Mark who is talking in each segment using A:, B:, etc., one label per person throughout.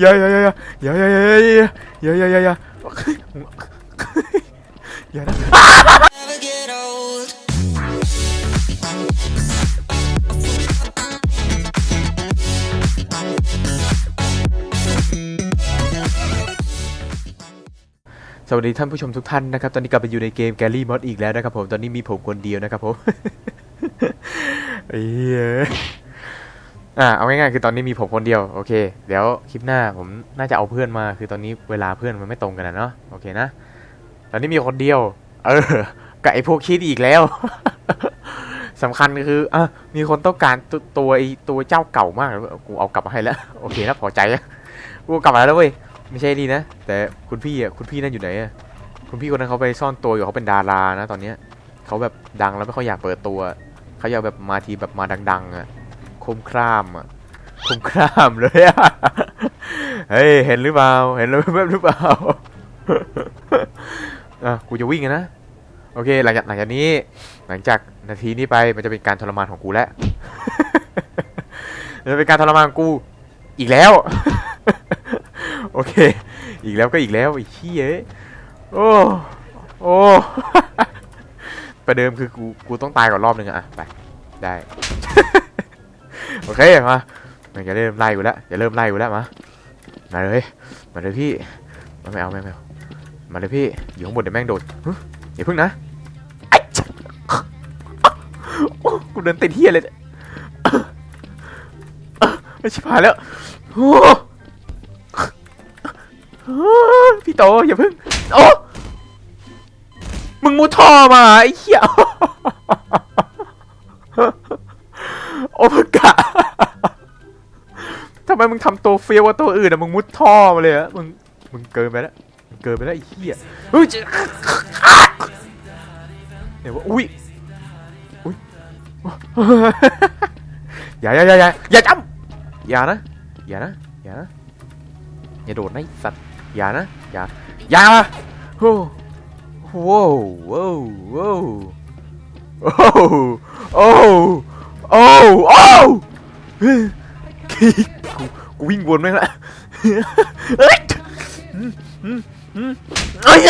A: อย่าอย่าอย่าอย่าอย่าอย่าอย่าอย่าอย่าอย่าอย่านะ
B: never get old.
A: สวัสดีท่านผู้ชมทุกท่านนะครับ ตอนนี้กลับไปอยู่ในเกมแกลลี่มอดอีกแล้วนะครับผม ตอนนี้มีผมคนเดียวนะครับผมไอ้เหี้ย อะเอาง่ายๆคือตอนนี้มีผมคนเดียวโอเค เดี๋ยวคลิปหน้าผมน่าจะเอาเพื่อนมา คือตอนนี้เวลาเพื่อนมันไม่ตรงกันนะเนาะโอเคนะ ตอนนี้มีคนเดียว เออกับไอ้พวกคิดอีกแล้วสำคัญคืออะมีคนต้องการตัวตัวไอ้ตัวเจ้าเก่ามากกูเอากลับมาให้แล้วโอเคนะพอใจอะกูกลับมาแล้วเว้ยไม่ใช่ดีนะ แต่คุณพี่อะคุณพี่นั่นอยู่ไหนอะคุณพี่คนนั้นเขาไปซ่อนตัวอยู่เขาเป็นดารานะ ตอนเนี้ยเขาแบบดังแล้วไม่ค่อยอยากเปิดตัวเขาอยากแบบมาทีแบบมาดัง ๆอะ คมครามอะคมครามเลยอะเฮ้ยเห็นหรือเปล่าเห็นแล้วแบบหรือเปล่าอะกูจะวิ่งนะโอเคหลังจากหลังจากนี้หลังจากนาทีนี้ไปมันจะเป็นการทรมานของกูแล้วนจะเป็นการทรมานของกูอีกแล้ว โอเค อีกแล้วก็อีกแล้วไอ้เหี้ยโอ้โอ้ประเดิมคือกูกูต้องตายก่อนรอบหนึ่งอะอะไปได้ โอเคมามันจะเริ่มไล่กูแล้วจะเริ่มไล่กูแล้วมามาเลยมาเลยพี่มาไม่เอาไม่เอามาเลยพี่อยู่ข้างบนเดี๋ยวแม่งโดดอย่าพึ่งนะไอ้จ๊ะโอ้กูเดินติดเหี้ยเลยไม่ชิบหายแล้วโอ้พี่โตอย่าเพิ่งโอ้มึงมุดท่อมาไอ้เหี้ยโอมกะ ไมมึงทำตัวเฟี้ยวกว่าตัวอื่นอะมึงมุดท่อมาเลยอะมึงมึงเกินไปแล้วมึงเกินไปแล้วไอ้เหี้ยเฮ้ยเดี๋ยวว่าอุ้ยอุ้ยอย่าอย่าอย่าอย่าอย่าจำอย่านะอย่านะอย่านะอย่าโดดนะไอ้สัตว์อย่านะอย่าอย่าโอ้โหโอ้โหโอ้โหโอ้โหโอ้โหโอ้โห กูกูวิ่งวนแม่งละเฮ้ยอืมอืมอืมเอ้ย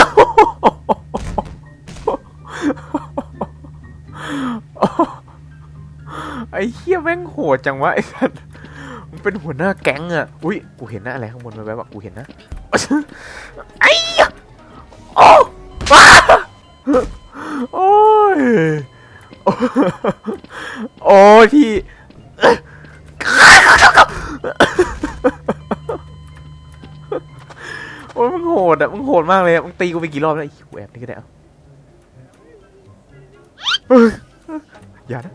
A: ไอ้เหี้ยแม่งโหดจังวะไอ้สัตว์มันเป็นหัวหน้าแก๊งอะ อุ้ย กูเห็นนะอะไรข้างบนแวบๆกูเห็นนะไอ้ยโอ้ว้าโอ้ยโอ้ยพี่ โอ้ย มึงโหดอะมึงโหดมากเลยอะมึงตีกูไปกี่รอบแล้วไอ้แอบนี่ก็ได้เอาเฮ้ยอย่านะ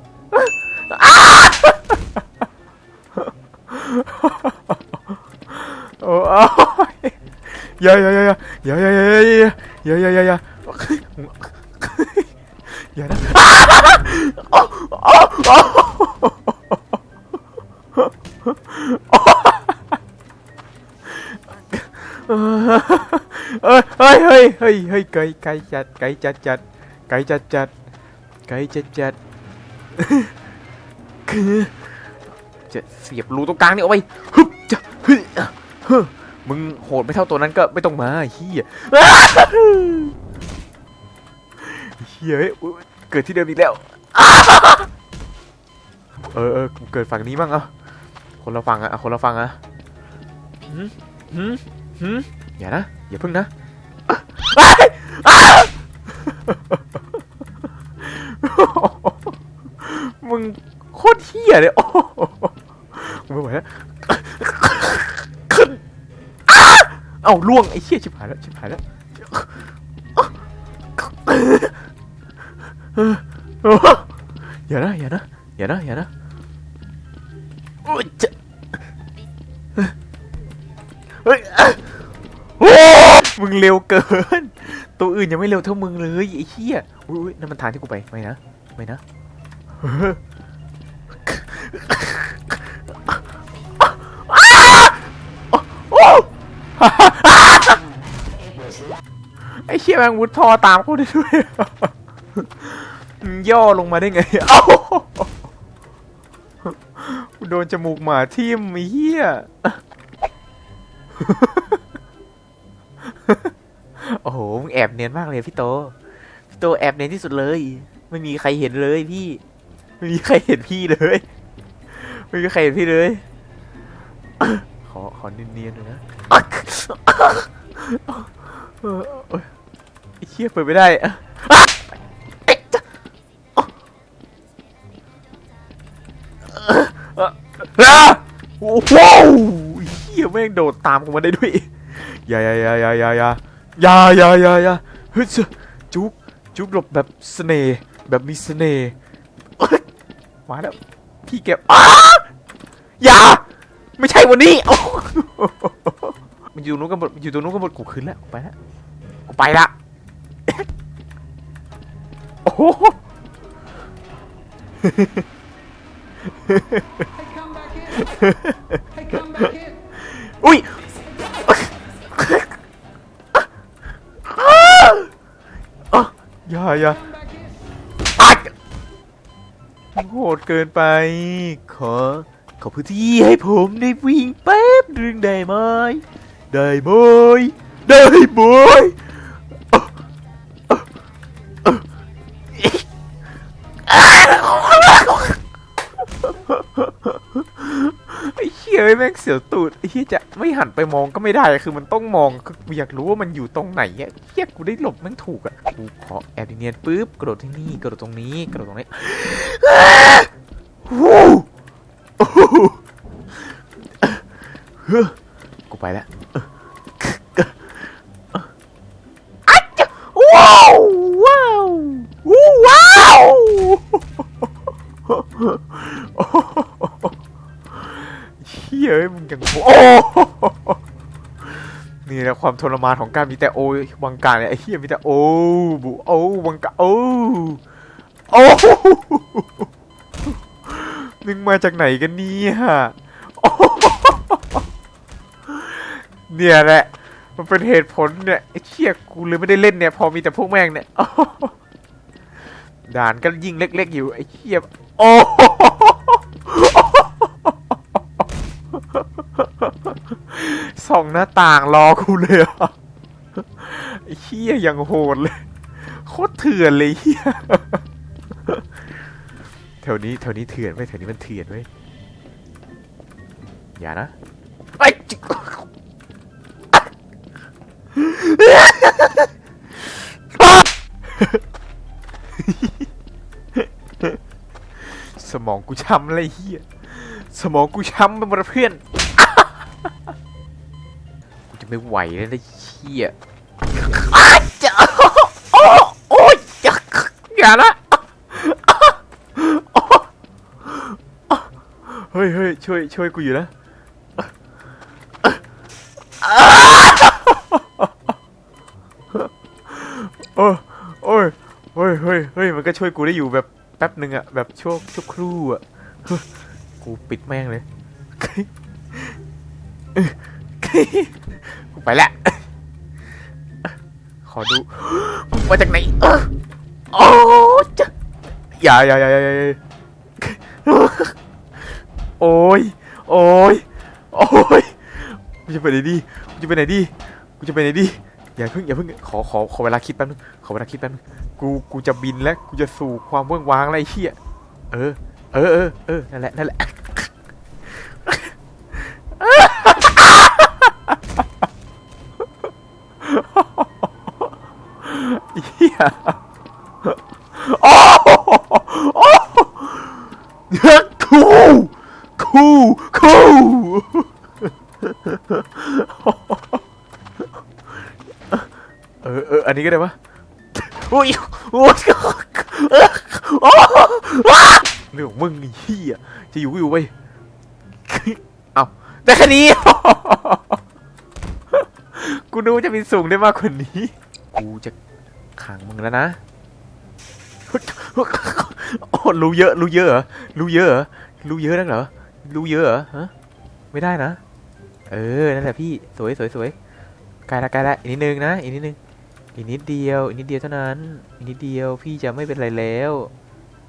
A: โอ้ยอย่าอย่าอย่าอย่าอย่าอย่าอย่าอย่าอย่าอย่าอย่าอย่านะโอ้โอ้โอ้เฮ้ ยเฮ้ยเฮ้ยเฮ้ยเฮ้ยไก่ไก่จัดไก่จัดจัดไก่จัดจัดไก่จัดจัดคือจะเสียบรูตรงกลางนี่เอาไปฮึบจะฮึอะฮึมึงโหดไม่เท่าตัวนั้นก็ไม่ต้องมาเฮียเฮียเฮ้ยเกิดที่เดิมอีกแล้วเออเออกูเกิดฝั่งนี้บ้างเอาคนละฝั่งอะคนละฝั่งอะหืมหืมอย่านะอย่าพึ่งนะ มึงโคตรเฮียเลยโอ้ไม่ไหวแล้วขึ้นอาเอ้าล่วงไอ้เฮียชิบหายแล้วชิบหายแล้วอย่านะอย่านะอย่านะอย่านะโอ้ย มึงเร็วเกิน ตัวอื่นยังไม่เร็วเท่ามึงเลยไอ้เหี้ยอุ้ยนั่นมันทางที่กูไปไม่นะไม่นะไอ้เชี่ยแมงมุดทอตามกูได้ด้วยมึงย่อลงมาได้ไง เอ้าโดนจมูกหมาทิ่มไอ้เหี้ย โอ้โห มึงแอบเนียนมากเลยพี่โต พี่โตแอบเนียนที่สุดเลย ไม่มีใครเห็นเลยพี่ ไม่มีใครเห็นพี่เลย ไม่มีใครเห็นพี่เลย ขอ ขอเนียนๆหน่อยนะเออเออไอ้เชี่ยเปิดไม่ได้อะโอ้โหเฮียแม่งโดดตามกูมาได้ด้วย อย่าอย่าอย่าอย่าอย่า อย่าอย่าอย่าอย่าเฮ้ยเจ้าจุกจุกหลบแบบเสน่ห์แบบมีเสน่ห์มาแล้วพี่เก็บอย่า ไม่ใช่วันนี้มันอยู่ตรงนู้นกันหมดอยู่ตรงนู้นกันหมดกูขึ้นแล้วกูไปแล้วกูไปละโอ้โห
C: Hey, come back in. hey, come back in.
A: อุ้ยอะ อย่าอย่าปัดโหดเกินไป ขอ ขอพื้นที่ให้ผมได้วิ่งแป๊บหนึงได้ไหมได้ไหมได้ไหมอะอะอะไอ้เหี้ยแม่งเสียวตูดไอ้เหี้ยจะ ไม่หันไปมองก็ไม่ได้คือมันต้องมองอกูอยากรู้ว่ามันอยู่ตรงไหนอะเหี้ยกูได้หลบแม่งถูกอะกูขอแอบเนียนปุ๊บกระโดดที่นี่กระโดดตรงนี้กระโดดตรงนี้วู้โอ้โหกูไปแล้วอัจจะว้าววู้ว้าว เอ้ยมึงยังโอ้นี่แหละความทรมานของการมีแต่โอวังการเนี่ยไอ้เหี้ยมีแต่โอบุโอวังกาโอโอ้มึงมาจากไหนกันเนี่ยเนี่ยแหละ มันเป็นเหตุผลเนี่ยไอ้เชี่ยกูเลยไม่ได้เล่นเนี่ยพอมีแต่พวกแม่งเนี่ยด่านก็ยิ่งเล็กๆอยู่ไอ้เชี่ยโอ้โห ส่องหน้าต่างรอกูเลยอะเชี่ยยังโหดเลย โคตรเถื่อนเลยเฮียแถวนี้แถวนี้เถื่อนไว้แถวนี้มันเถื่อนไว้อย่านะไอ้จิสมองกูช้ำเลยเฮียสมองกูช้ำไปหมดเพื่อน ไม่ไหวแล้วนะเฮียอ้าจะโอ้โอ้ยอย่าอย่านะเฮ้ยเฮ้ยช่วยช่วยกูอยู่นะโอ้โอ้ยเฮ้ยเฮ้ยเฮ้ยมันก็ช่วยกูได้อยู่แบบแป๊บหนึ่งอะแบบชั่วชั่วครู่อะเฮ้ยกูปิดแม่งเลยกู ไปและขอดูมาจากไหนเออโอ้จะอย่าอย่าอย่าอย่าอย่าอย่าโอ้ยโอ้ยโอ้ยกูจะไปไหนดีกูจะไปไหนดีกูจะไปไหนดีอย่าเพิ่งอย่าเพิ่งขอขอขอเวลาคิดแป๊บนึงขอเวลาคิดแป๊บนึงกูกูจะบินแล้วกูจะสู่ความเว่างว้างอะไรเฮียเออเออเออเออนั่นแหละนั่นแหละ เฮียโอ้โหโอ้โหคูคูคูเออเอออันนี้ก็ได้ปะโอ้ยโอ้ยโอ้เรื่องมึงเหี้ยจะอยู่ก็อยู่ไปเอาแต่แค่นี้ กูนึกว่าจะมีสูงได้มากกว่านี้ กูจะขังมึงแล้วนะ โอ้รู้เยอะ รู้เยอะเหรอรู้เยอะเหรอรู้เยอะนักเหรอ รู้เยอะเหรอฮะ ไม่ได้นะ เออ นั่นแหละพี่ สวยสวยสวยใกล้ละใกล้ละอีกนิดนึงนะ อีกนิดนึง อีกนิดเดียว อีกนิดเดียวเท่านั้น อีกนิดเดียว พี่จะไม่เป็นไรแล้ว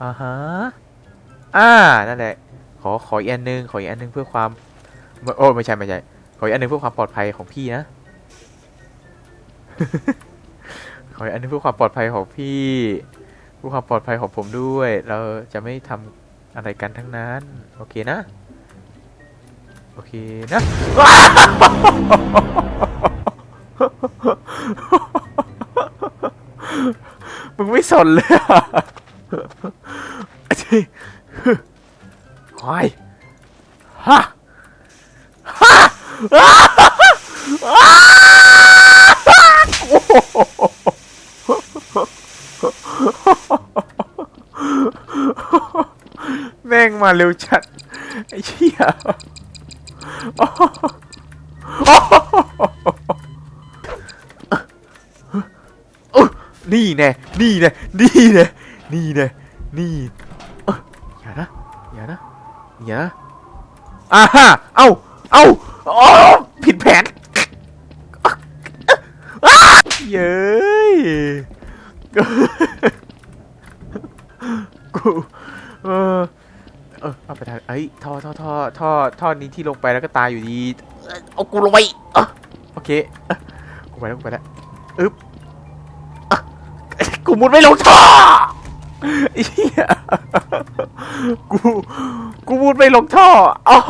A: อ่าฮะ อ่า นั่นแหละ ขอ ขออีกอันนึง ขออีกอันนึงเพื่อความ โอ้ ไม่ใช่ ไม่ใช่ ขออีกอันหนึงเพื่อความปลอดภัยของพี่นะ ขออันนึงเพื่อความปลอดภัยของพี่เพื่อความปลอดภัยของผมด้วย เราจะไม่ทำอะไรกันทั้งนั้น โอเคนะ โอเคนะมึงไม่สนเลยอะไอ้ที่าฮะฮะอ้าอ้าโอ้โหแมาเร็วจัด ไอ้เชี่ยโอ้โหโอ้โหนี่แน่ นี่แน่ นี่แน่ นี่แน่ นี่เอ้ออย่านะ อย่านะ อย่านะอ่าฮะเอ้า เอ้าโอ้ผิดแผนเย้ยกูเออ เออเอาไปทางเอ้ยท่อท่อท่อท่อท่อนี้ที่ลงไปแล้วก็ตายอยู่ดีเอ้ยเอากูลงไปเอ้อโอเคเอ้อกูไปแล้วกูไปแล้วอึ๊บอะกูมุดไม่ลงท่อไอ้เหี้ยกูกูมุดไม่ลงท่ออ้าว